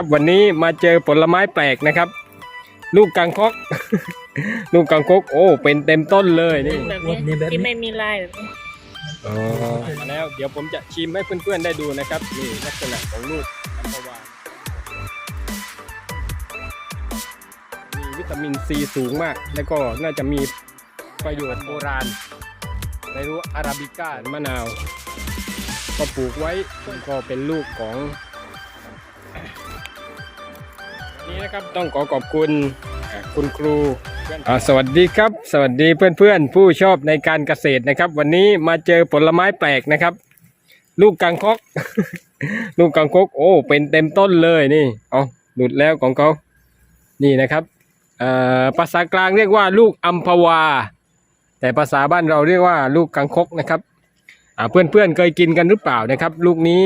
ครับวันนี้มาเจอผลไม้แปลกนะครับ ลูกกังคก ลูกกังคก โอ้ เป็นเต็มต้นเลยนี่แบบนี้เนี่ยแบบนี้ที่ไม่มีลายแบบนี้อ๋อมาแล้วเดี๋ยวผมจะชิมให้เพื่อนๆได้ดูนะครับนี่ลักษณะของลูกอัมพวามีวิตามินซีสูงมาก แล้วก็น่าจะมีประโยชน์โบราณไม่รู้อาราบิก้ามะนาว ก็ปลูกไว้ก็เป็นลูกของ นี่นะครับต้องขอขอบคุณคุณครูสวัสดีครับ สวัสดีเพื่อนๆ ผู้ชอบในการเกษตรนะครับ วันนี้มาเจอผลไม้แปลกนะครับ ลูกกังคก ลูกกังคก โอ้ เป็นเต็มต้นเลยนี่เอาหลุดแล้วของเขานี่นะครับภาษากลางเรียกว่าลูกอัมพวา แต่ภาษาบ้านเราเรียกว่าลูกกังคกนะครับอ่าเพื่อนๆเคยกินกันหรือเปล่านะครับ ลูกนี้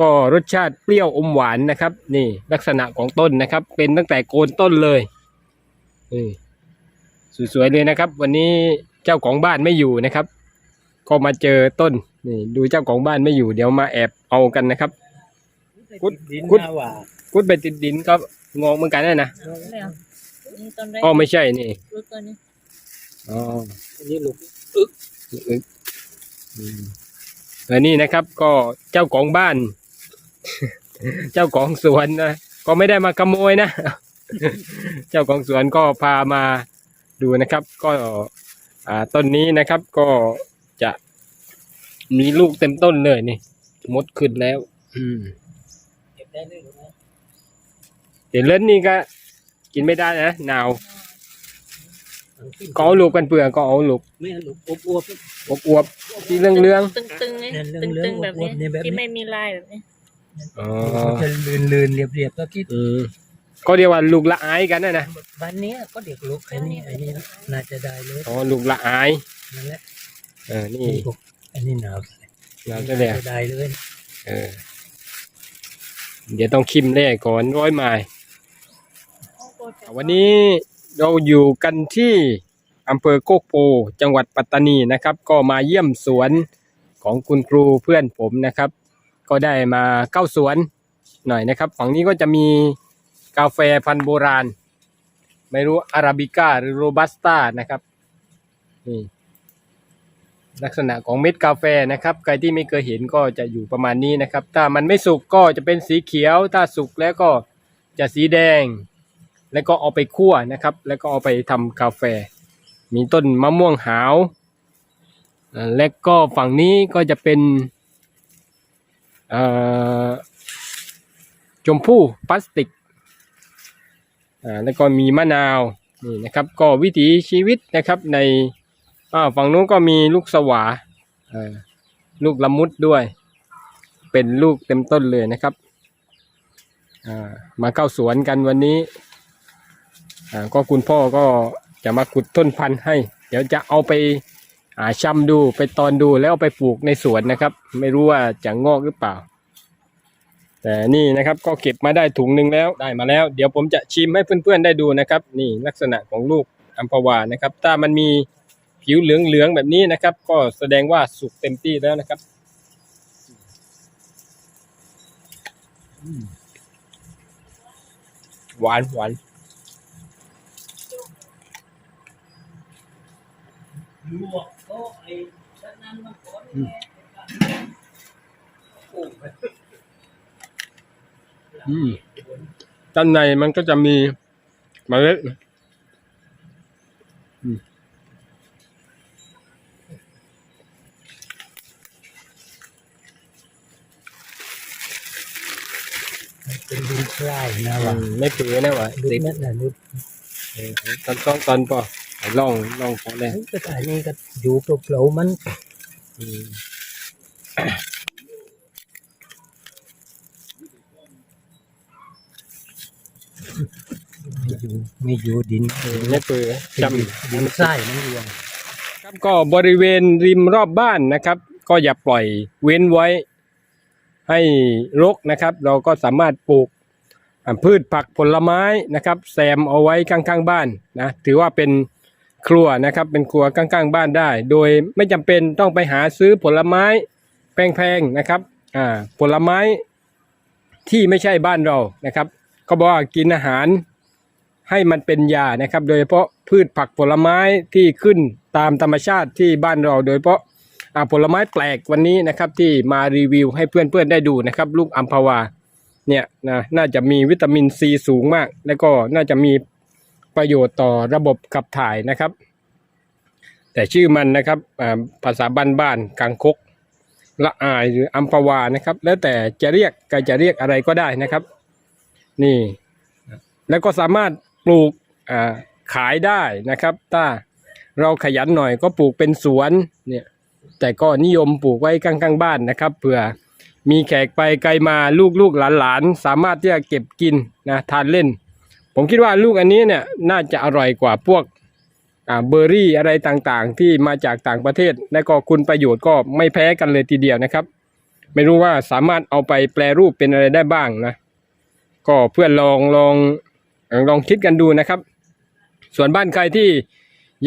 ก็รสชาติเปรี้ยวอมหวานนะครับ นี่ลักษณะของต้นนะครับ เป็นตั้งแต่โคนต้นเลยนี่สวยๆเลยนะครับ วันนี้เจ้าของบ้านไม่อยู่นะครับ ก็มาเจอต้นนี่ดูเจ้าของบ้านไม่อยู่เดี๋ยวมาแอบเอากันนะครับ กุดดินกุดหน้าหว่ากุดไปติดดินก็งงเหมือนกันนะนะไม่เอานี่ต้นแรกอ๋อไม่ใช่นี่รูปตัวนี้อ๋ออันนี้ลูกอึกอืมและนี่นะครับก็เจ้าของบ้าน เจ้าของสวนนะก็ไม่ได้มาขโมยนะ เจ้าของสวนก็พามาดูนะครับ ก็อ่าต้นนี้นะครับก็จะมีลูกเต็มต้นเลยนี่มดขึ้นแล้ว อืมเก็บได้เลยนะเดี๋ยวเล่นนี่ก็ กินไม่ได้นะหนาวก็เอาลูกกันเปลือกก็เอาลูกไม่เอาลูกอบอวบอบอวบๆที่เรื่องเรื่องตึงๆไงเนี่ยตึงเรื่องๆแบบนี้อวบๆเนี่ยแบบนี้ที่ไม่มีลายแบบนี้ ๆอ๋อจะลื่นลื่นๆเรียบเรียบๆก็คิดอืมก็เรียกว่าลูกละอายกันนะนะบ้านเนี้ยก็เด็กลูกไอ้นี่ไอ้นี่น่าจะได้เลยอ๋อลูกละอายนั่นแหละเออนี่นี่พวกอันนี้หนาวเราจะเรียกจะได้เลยเออเดี๋ยวต้องคิมแรกก่อนร้อยไม้วันนี้เราอยู่กันที่อำเภอโคกโพจังหวัดปัตตานีนะครับ ก็มาเยี่ยมสวนของคุณครูเพื่อนผมนะครับ ก็ได้มาเข้าสวนหน่อยนะครับ ฝั่งนี้ก็จะมีกาแฟพันธุ์โบราณ ไม่รู้อาราบิก้าหรือโรบัสต้านะครับนี่ลักษณะของเม็ดกาแฟนะครับ ใครที่ไม่เคยเห็นก็จะอยู่ประมาณนี้นะครับ ถ้ามันไม่สุกก็จะเป็นสีเขียว ถ้าสุกแล้วก็จะสีแดง แล้วก็เอาไปคั่วนะครับ แล้วก็เอาไปทำกาแฟ มีต้นมะม่วงหาว และก็ฝั่งนี้ก็จะเป็น ชมพู่พลาสติกแล้วก็มีมะนาวนี่นะครับก็วิถีชีวิตนะครับในฝั่งนู้นก็มีลูกสวาอ่าลูกละมุดด้วย เป็นลูกเต็มต้นเลยนะครับมาเข้าสวนกันวันนี้ก็คุณพ่อก็จะมาขุดต้นพันธุ์ให้ เดี๋ยวจะเอาไป อาชำดูไปตอนดูแล้วไปปลูกในสวนนะครับ ไม่รู้ว่าจะงอกหรือเปล่า แต่นี่นะครับก็เก็บมาได้ถุงหนึ่งแล้วได้มาแล้ว เดี๋ยวผมจะชิมให้เพื่อนๆได้ดูนะครับ นี่ลักษณะของลูกอัมพวานะครับ ถ้ามันมีผิวเหลืองๆแบบนี้นะครับ ก็แสดงว่าสุกเต็มที่แล้วนะครับหวานหวานลวก อ้ชั้นนั้นมันก่อนโอ้ยอืมด้านในมันก็จะมีเมล็ดอืมเป็นดินคลายนะว่าไม่ถือนะวะดูติดเม็ดน่ะดูเออตอนสองตอนป่ะล่องล่องพอแล้วเฮ้ยก็ถ่ายนี่ก็อยู่เปล่าๆมันอืมไม่อยู่ไม่อยู่ดินไม่ถือจำดินทรายมันรวมครับก็บริเวณริมรอบบ้านนะครับ ก็อย่าปล่อยเว้นไว้ ให้รกนะครับ เราก็สามารถปลูกอ่าพืชผักผลไม้นะครับแซมเอาไว้ข้างๆบ้านนะถือว่าเป็น ครัวนะครับ เป็นครัวข้างๆบ้านได้ โดยไม่จำเป็นต้องไปหาซื้อผลไม้แพงๆนะครับอ่าผลไม้ที่ไม่ใช่บ้านเรานะครับเขาบอกว่ากินอาหารให้มันเป็นยานะครับ โดยเฉพาะพืชผักผลไม้ที่ขึ้นตามธรรมชาติที่บ้านเรา โดยเฉพาะอ่าผลไม้แปลกวันนี้นะครับที่มารีวิวให้เพื่อนๆได้ดูนะครับ ลูกอัมพวาเนี่ยนะน่าจะมีวิตามินซีสูงมาก แล้วก็น่าจะมี ประโยชน์ต่อระบบขับถ่ายนะครับ แต่ชื่อมันนะครับภาษาบ้านๆกังคกละอายหรืออัมพวานะครับ แล้วแต่จะเรียกก็จะเรียกอะไรก็ได้นะครับ นี่ แล้วก็สามารถปลูกขายได้นะครับ ถ้าเราขยันหน่อยก็ปลูกเป็นสวนเนี่ยแต่ก็นิยมปลูกไว้ข้างๆบ้านนะครับเผื่อมีแขกไปไกลมาลูกๆหลานๆ สามารถที่จะเก็บกินนะทานเล่น ผมคิดว่าลูกอันนี้เนี่ยน่าจะอร่อยกว่าพวกเบอร์รี่อะไรต่างๆ ที่มาจากต่างประเทศ และก็คุณประโยชน์ก็ไม่แพ้กันเลยทีเดียวนะครับ ไม่รู้ว่าสามารถเอาไปแปลรูปเป็นอะไรได้บ้างนะ ก็เพื่อนลองลองเอ่อลองคิดกันดูนะครับ ส่วนบ้านใครที่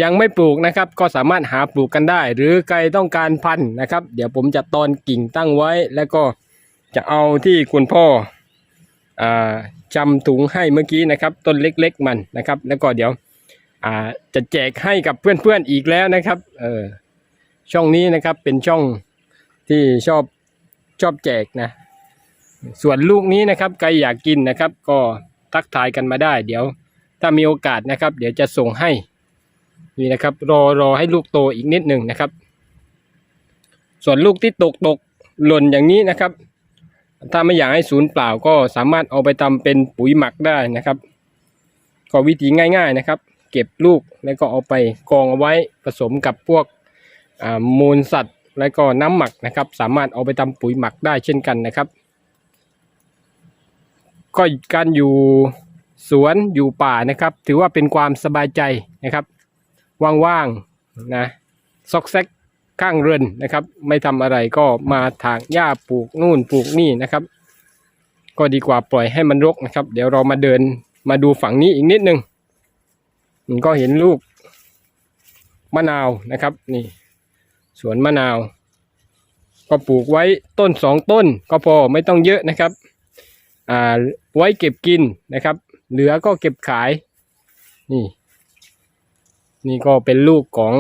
ยังไม่ปลูกนะครับ ก็สามารถหาปลูกกันได้ หรือใครต้องการพันธุ์นะครับ เดี๋ยวผมจะตอนกิ่งตั้งไว้ แล้วก็จะเอาที่คุณพ่อ จำถุงให้เมื่อกี้นะครับต้นเล็กๆมันนะครับ แล้วก็เดี๋ยวจะแจกให้กับเพื่อนๆอีกแล้วนะครับเออช่องนี้นะครับเป็นช่องที่ชอบชอบแจกนะ ส่วนลูกนี้นะครับใครอยากกินนะครับ ก็ทักทายกันมาได้ เดี๋ยวถ้ามีโอกาสนะครับ เดี๋ยวจะส่งให้นี่นะครับ รอรอให้ลูกโตอีกนิดหนึ่งนะครับ ส่วนลูกที่ตกตกหล่นอย่างนี้นะครับ ถ้าไม่อยากให้ศูนย์เปล่าก็สามารถเอาไปทำเป็นปุ๋ยหมักได้นะครับ ก็วิธีง่าย ๆนะครับ เก็บลูกแล้วก็เอาไปกองเอาไว้ผสมกับพวกมูลสัตว์ แล้วก็น้ำหมักนะครับ สามารถเอาไปทำปุ๋ยหมักได้เช่นกันนะครับ ก็การอยู่สวนอยู่ป่านะครับ ถือว่าเป็นความสบายใจนะครับ ว่างๆนะซอกแซก ข้างเรือนนะครับ ไม่ทำอะไรก็มาถางหญ้าปลูกนู่นปลูกนี่นะครับ ก็ดีกว่าปล่อยให้มันรกนะครับ เดี๋ยวเรามาเดินมาดูฝั่งนี้อีกนิดนึงมันก็เห็นลูกมะนาวนะครับนี่สวนมะนาว ก็ปลูกไว้ต้นสองต้น ก็พอไม่ต้องเยอะนะครับอ่าไว้เก็บกินนะครับ เหลือก็เก็บขายนี่ นี่ก็เป็นลูกของ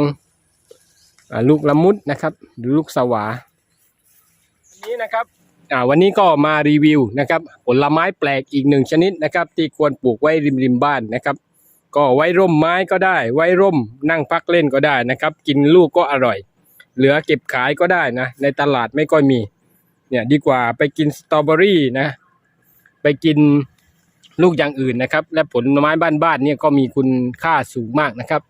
ลูกละมุดนะครับหรือลูกสวาอันนี้นะครับอ่าวันนี้ก็มารีวิวนะครับผลไม้แปลกอีกหนึ่งชนิดนะครับ ที่ควรปลูกไว้ริมริมบ้านนะครับ ก็ไว้ร่มไม้ก็ได้ ไว้ร่มนั่งพักเล่นก็ได้นะครับ กินลูกก็อร่อย เหลือเก็บขายก็ได้นะ ในตลาดไม่ค่อยมี เนี่ยดีกว่าไปกินสตรอเบอรี่นะ ไปกินลูกอย่างอื่นนะครับ และผลไม้บ้านๆเนี่ยก็มีคุณค่าสูงมากนะครับ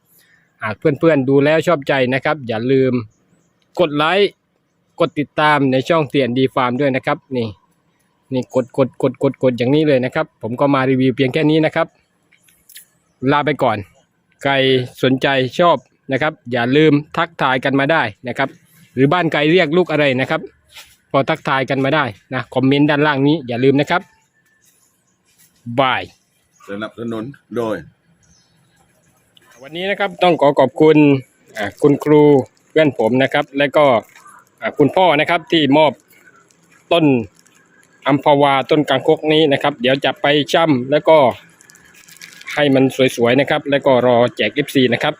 หากเพื่อนๆดูแล้วชอบใจนะครับ อย่าลืมกดไลค์กดติดตามในช่องเตียนดีฟาร์มด้วยนะครับ นี่ นี่กดกดกดกดกดอย่างนี้เลยนะครับ ผมก็มารีวิวเพียงแค่นี้นะครับ ลาไปก่อน ใครสนใจชอบนะครับ อย่าลืมทักทายกันมาได้นะครับ หรือบ้านไกลเรียกลูกอะไรนะครับพอทักทายกันมาได้นะคอมเมนต์ด้านล่างนี้อย่าลืมนะครับบายสนับสนุนโดย วันนี้นะครับต้องขอขอบคุณคุณครูเพื่อนผมนะครับ และก็คุณพ่อนะครับที่มอบต้นอัมพวาต้นกังคกนี้นะครับ เดี๋ยวจะไปช่ำแล้วก็ให้มันสวยๆนะครับ แล้วก็รอแจกอีฟซีนะครับ